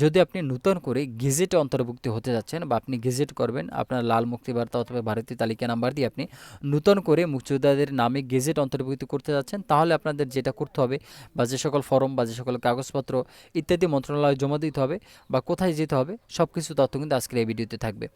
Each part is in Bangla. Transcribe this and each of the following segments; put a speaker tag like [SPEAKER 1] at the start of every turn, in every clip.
[SPEAKER 1] যদি আপনি নূতন করে গেজেটে অন্তর্ভুক্ত হতে যাচ্ছেন বা আপনি গেজেট করবেন, আপনার লাল মুক্তিবার্তা অথবা ভারতীয় তালিকা নাম্বার দিয়ে আপনি নূতন করে মুক্তিযোদ্ধাদের নামে গেজেট অন্তর্ভুক্ত করতে যাচ্ছেন, তাহলে আপনাদের যেটা করতে হবে বা যে সকল ফর্ম বা যে সকল কাগজপত্র ইত্যাদি মন্ত্রণালয়ে জমা দিতে হবে বা কোথায় যেতে হবে সব কিছু তথ্য কিন্তু আজকের এই ভিডিওতে থাকবে।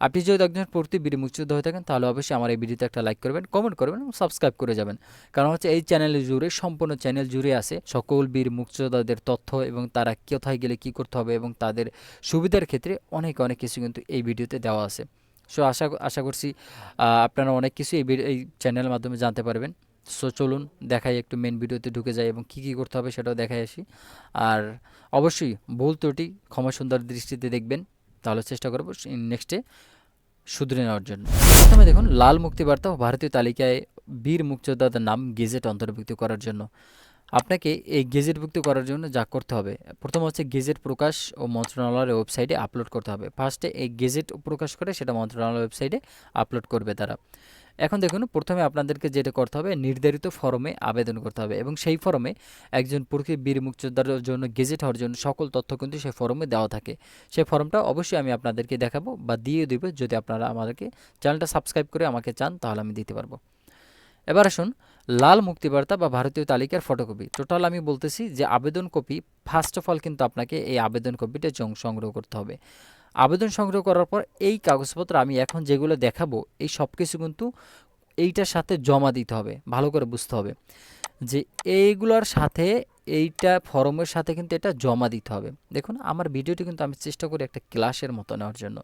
[SPEAKER 1] আপনি যদি একজন প্রতি বীর মুক্তিযোদ্ধা হয়ে থাকেন, তাহলে অবশ্যই আমার এই ভিডিওতে একটা লাইক করবেন কমেন্ট করবেন এবং সাবস্ক্রাইব করে যাবেন। কারণ হচ্ছে এই চ্যানেল জুড়ে, সম্পূর্ণ চ্যানেল জুড়ে আছে সকল বীর মুক্তিযোদ্ধাদের তথ্য এবং তারা কোথায় গেলে কি করতে হবে এবং তাদের সুবিধার ক্ষেত্রে অনেক অনেক কিছু কিন্তু এই ভিডিওতে দেওয়া আছে। সো আশা আশা করছি আপনারা অনেক কিছু এই এই চ্যানেলের মাধ্যমে জানতে পারবেন। সো চলুন দেখাই একটু মেন ভিডিওতে ঢুকে যাই এবং কী কী করতে হবে সেটাও দেখাই আসি। আর অবশ্যই ভুল ত্রুটি, ক্ষমা সুন্দর দৃষ্টিতে দেখবেন। তাহলে চেষ্টা করব নেক্সটে শুধরে নেওয়ার জন্য। প্রথমে দেখুন, লাল মুক্তিবার্তা ভারতীয় তালিকায় বীর মুক্তিযোদ্ধাদের নাম গেজেট অন্তর্ভুক্ত করার জন্য। আপনাকে এই গেজেটভুক্ত করার জন্য যা করতে হবে, প্রথম হচ্ছে গেজেট প্রকাশ ও মন্ত্রণালয়ের ওয়েবসাইটে আপলোড করতে হবে। ফার্স্টে এই গেজেট প্রকাশ করে সেটা মন্ত্রণালয়ের ওয়েবসাইটে আপলোড করবে তারা। এখন দেখুন, প্রথমে আপনাদেরকে যেটা করতে হবে, নির্ধারিত ফর্মে আবেদন করতে হবে এবং সেই ফর্মে একজন প্রকৃত বীর মুক্তিযোদ্ধার জন্য গেজেট হওয়ার জন্য সকল তথ্য কিন্তু সেই ফর্মে দেওয়া থাকে। সেই ফর্মটা অবশ্যই আমি আপনাদেরকে দেখাবো বা দিয়ে দেবো। যদি আপনারা আমাদেরকে চ্যানেলটা সাবস্ক্রাইব করে আমাকে চান, তাহলে আমি দিতে পারব। এবার আসুন লাল মুক্তিবার্তা বা ভারতীয় তালিকার ফটোকপি। টোটাল আমি বলতেছি যে আবেদন কপি ফার্স্ট অফ অল কিন্তু আপনাকে এই আবেদন কপিটা সংগ্রহ করতে হবে। আবেদন সংগ্রহ করার পর এই কাগজপত্র আমি এখন যেগুলো দেখাবো, এই সব কিছু কিন্তু এইটার সাথে জমা দিতে হবে। ভালো করে বুঝতে হবে যে এইগুলোর সাথে এইটা ফর্মের সাথে কিন্তু এটা জমা দিতে হবে। দেখুন, আমার ভিডিওটি কিন্তু আমি চেষ্টা করি একটা ক্লাসের মতো নেওয়ার জন্য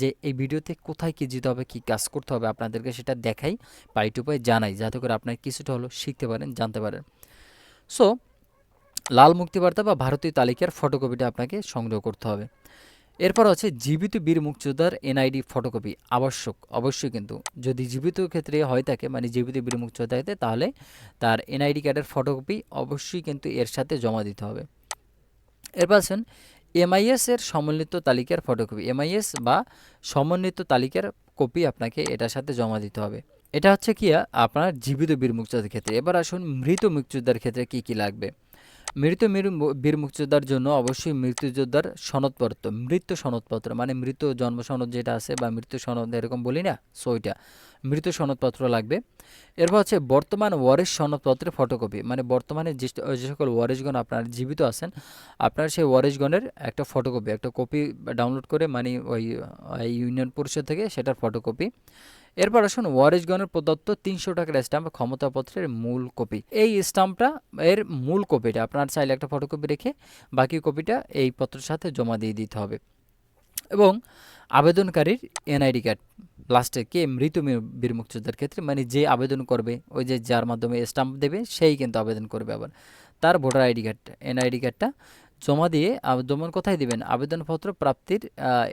[SPEAKER 1] যে এই ভিডিওতে কোথায় কী যেতে হবে, কী কাজ করতে হবে আপনাদেরকে সেটা দেখাই পাই টু পাই জানাই, যাতে করে আপনার কিছুটা হলো শিখতে পারেন, জানতে পারেন। সো লাল মুক্তিবার্তা বা ভারতীয় তালিকার ফটোকপিটা আপনাকে সংগ্রহ করতে হবে। এরপর আছে জীবিত বীর মুক্তিযোদ্ধার এনআইডি ফটোকপি, আবশ্যক, অবশ্যই কিন্তু। যদি জীবিত ক্ষেত্রে হয় থাকে মানে জীবিত বীর মুক্তিযোদ্ধা থাকে তাহলে তার এনআইডি কার্ডের ফটোকপি অবশ্যই কিন্তু এর সাথে জমা দিতে হবে। এরপর আছেন, এমআইএস এর সমন্বিত তালিকার ফটোকপি। এমআইএস বা সমন্বিত তালিকার কপি আপনাকে এটার সাথে জমা দিতে হবে। এটা হচ্ছে কি, আপনার জীবিত বীর মুক্তিযোদ্ধার ক্ষেত্রে। এবার আসুন, মৃত মুক্তিযোদ্ধার ক্ষেত্রে কি কি লাগবে? মৃত বীর মুক্তিযোদ্ধার জন্য অবশ্যই মৃত্যুযোদ্ধার সনদপত্র মৃত্যু সনদপত্র মানে মৃত জন্ম সনদ যেটা আছে বা মৃত্যু সনদ এরকম বলি না, সো ওইটা, মৃত সনদপত্র লাগবে। এরপর হচ্ছে বর্তমান ওয়ারেস সনদপত্রের ফটোকপি মানে বর্তমানে যে যে সকল ওয়ারিশগণ আপনার জীবিত আছেন, আপনার সেই ওয়ারিশগণের একটা ফটোকপি, একটা কপি ডাউনলোড করে মানে ওই ইউনিয়ন পরিষদ থেকে সেটার ফটোকপি। এরপর আসুন ওয়ারিশগণের প্রদত্ত তিনশো টাকার স্ট্যাম্প ক্ষমতাপত্রের মূল কপি। এই স্ট্যাম্পটা, এর মূল কপিটা, আপনার চাইলে একটা ফটোকপি রেখে বাকি কপিটা এই পত্রের সাথে জমা দিয়ে দিতে হবে। এবং আবেদনকারীর এনআইডি কার্ড, লাস্টে কে মৃত বীর- মুক্তিযোদ্ধার ক্ষেত্রে মানে যে আবেদন করবে, ওই যে যার মাধ্যমে স্ট্যাম্প দেবে, সেই কিন্তু আবেদন করবে আবার। তার ভোটার আইডি কার্ডটা এনআইডি কার্ডটা জমা দিয়ে আবেদন কোথায় দিবেন? আবেদনপত্র প্রাপ্তির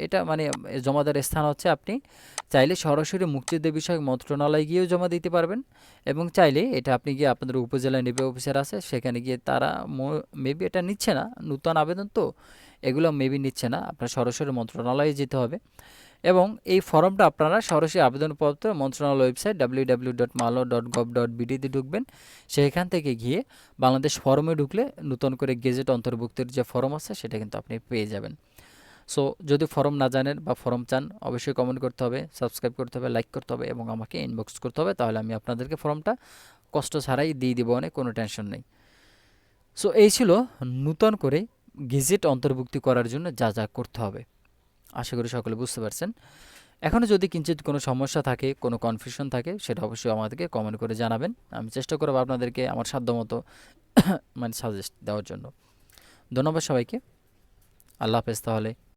[SPEAKER 1] এটা মানে জমা দেওয়ার স্থান হচ্ছে আপনি চাইলে সরাসরি মুক্তিযুদ্ধ বিষয়ক মন্ত্রণালয়ে গিয়েও জমা দিতে পারবেন এবং চাইলে এটা আপনি গিয়ে আপনাদের উপজেলা নিবে অফিসার আছে, সেখানে গিয়ে তারা মেবি এটা নিচ্ছে না, নূতন আবেদন তো, এগুলো মেবি নিচ্ছে না, আপনার সরাসরি মন্ত্রণালয়ে যেতে হবে। এবং এই ফর্মটা আপনারা সরাসরি আবেদনপত্র মন্ত্রণালয় ওয়েবসাইট ডাব্লিউ ডাব্লিউ ডট মালো ডট গভ ডট বিডিতে ঢুকবেন। সেখান থেকে গিয়ে বাংলাদেশ ফর্মে ঢুকলে নতুন করে গেজেট অন্তর্ভুক্তের যে ফর্ম আছে, সেটা কিন্তু আপনি পেয়ে যাবেন। সো, যদি ফর্ম না জানেন বা ফর্ম চান, অবশ্যই কমেন্ট করতে হবে, সাবস্ক্রাইব করতে হবে, লাইক করতে হবে এবং আমাকে ইনবক্স করতে হবে, তাহলে আমি আপনাদেরকে ফর্মটা কষ্ট ছাড়াই দিয়ে দেবো অনেক কোনো টেনশন নেই। সো, এই ছিল নূতন করে গেজেট অন্তর্ভুক্তি করার জন্য যা যা করতে হবে। আশা করি সকলে বুঝতে পারছেন। এখনও যদি কিঞ্চিত কোনো সমস্যা থাকে, কোনো কনফিউশন থাকে, সেটা অবশ্যই আমাদেরকে কমেন্ট করে জানাবেন। আমি চেষ্টা করব আপনাদেরকে আমার সাধ্যমতো মানে সাজেস্ট দেওয়ার জন্য। ধন্যবাদ সবাইকে। আল্লাহ হাফেজ তাহলে।